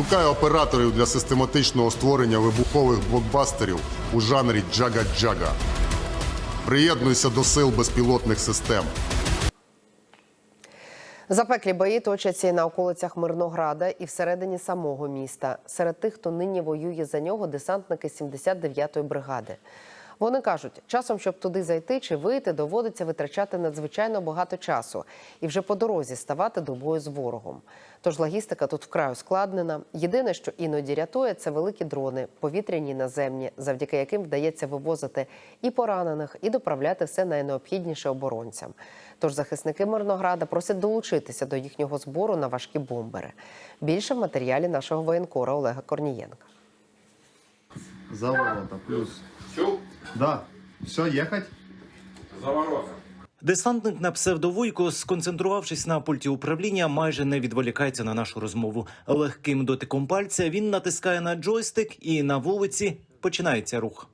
Шукаю операторів для систематичного створення вибухових блокбастерів у жанрі джага-джага. Приєднуйся до сил безпілотних систем. Запеклі бої точаться і на околицях Мирнограда, і всередині самого міста. Серед тих, хто нині воює за нього, десантники 79-ї бригади. Вони кажуть, часом, щоб туди зайти чи вийти, доводиться витрачати надзвичайно багато часу і вже по дорозі ставати до бою з ворогом. Тож логістика тут вкрай ускладнена. Єдине, що іноді рятує, це великі дрони, повітряні й наземні, завдяки яким вдається вивозити і поранених, і доправляти все найнеобхідніше оборонцям. Тож захисники Мирнограда просять долучитися до їхнього збору на важкі бомбери. Більше в матеріалі нашого воєнкора Олега Корнієнка. За ворота, плюс. Да. Все, ехать? Десантник на псевдовуйку, сконцентрувавшись на пульті управління, майже не відволікається на нашу розмову. Легким дотиком пальця він натискає на джойстик, і на вулиці починається рух.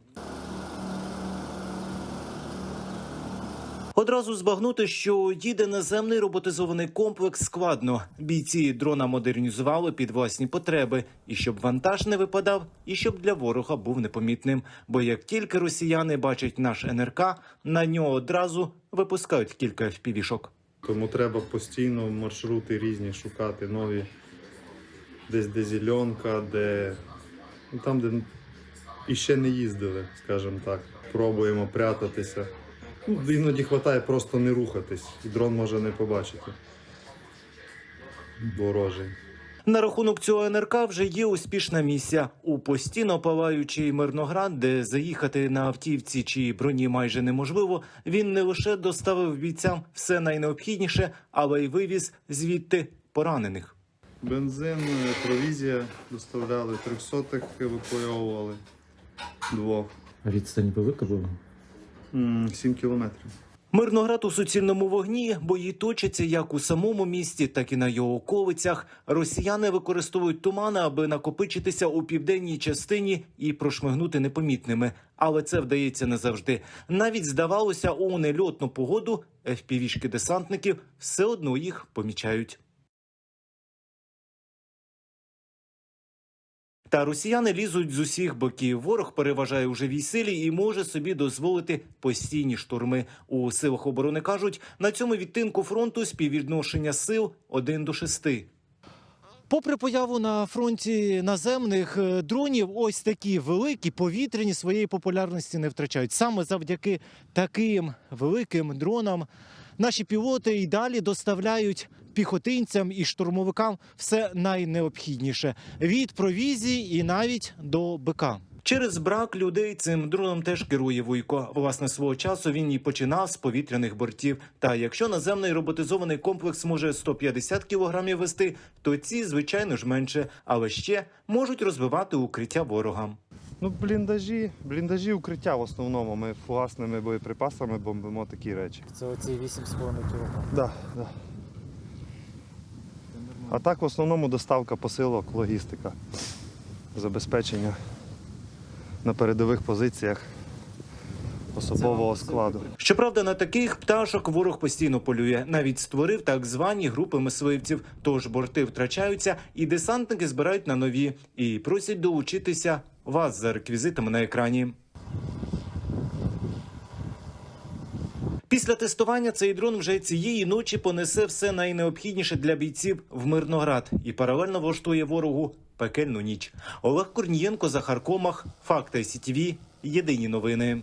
Одразу збагнути, що їде наземний роботизований комплекс складно. Бійці дрона модернізували під власні потреби, і щоб вантаж не випадав, і щоб для ворога був непомітним. Бо як тільки росіяни бачать наш НРК, на нього одразу випускають кілька впівішок. Тому треба постійно маршрути різні шукати, нові. Десь де зеленка, де. Ну, там, де іще не їздили, скажімо так. Пробуємо прятатися. Ну, іноді вистачає просто не рухатись. І дрон може не побачити. Ворожий. На рахунок цього НРК вже є успішна місія у постійно палаючий Мирноград, де заїхати на автівці чи броні майже неможливо. Він не лише доставив бійцям все найнеобхідніше, але й вивіз звідти поранених. Бензин, провізія доставляли, трьохсотих евакуйовували двох. Відстань велика була. М, Сім кілометрів. Мирноград у суцільному вогні бої точаться як у самому місті, так і на його околицях. Росіяни використовують тумани, аби накопичитися у південній частині і прошмигнути непомітними. Але це вдається не завжди. Навіть здавалося, у нельотну погоду FPV-шки десантників все одно їх помічають. Та росіяни лізуть з усіх боків. Ворог переважає у живій силі і може собі дозволити постійні штурми. У силах оборони кажуть, на цьому відтинку фронту співвідношення сил 1 до 6. Попри появу на фронті наземних е, дронів, ось такі великі повітряні своєї популярності не втрачають. Саме завдяки таким великим дронам наші пілоти і далі доставляють піхотинцям і штурмовикам все найнеобхідніше від провізії і навіть до БК. Через брак людей цим дроном теж керує Вуйко. Власне свого часу він і починав з повітряних бортів. Та якщо наземний роботизований комплекс може 150 кілограмів вести, то ці звичайно ж менше, але ще можуть розбивати укриття ворогам. Ну, бліндажі, бліндажі укриття в основному. Ми фугасними боєприпасами бомбимо такі речі. Це оці 8,5 кг. Да, да. А так в основному доставка посилок, логістика, забезпечення на передових позиціях особового складу. Щоправда, на таких пташок ворог постійно полює. Навіть створив так звані групи мисливців. Тож борти втрачаються, і десантники збирають на нові і просять долучитися вас за реквізитами на екрані. Після тестування цей дрон вже цієї ночі понесе все найнеобхідніше для бійців в Мирноград і паралельно влаштує ворогу пекельну ніч. Олег Корнієнко, Захар Комах, Факти СІТВ. Єдині новини.